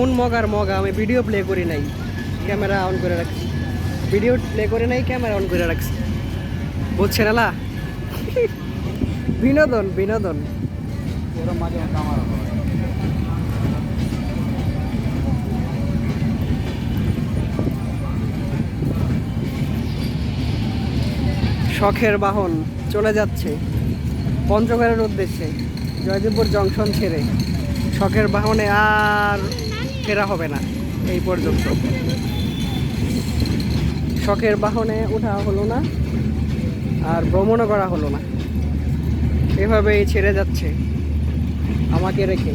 কোন মগার মগা আমি ভিডিও প্লে করি নাই। ক্যামেরা অন করে রাখছি। ভিডিও প্লে করে নাই ক্যামেরা অন করে রাখছি। বুঝছেন এলা বিনোদন বিনোদন। শখের বাহন চলে যাচ্ছে। পঞ্চগড়ের উদ্দেশ্যে জয়দেবপুর জংশন ছেড়ে। শখের বাহনে আর ফেরা হবে না এই পর্যন্ত। শখের বাহনে ওঠা হলো না আর ভ্রমণও করা হলো না। এভাবেই ছেড়ে যাচ্ছে। আমাকে রেখে।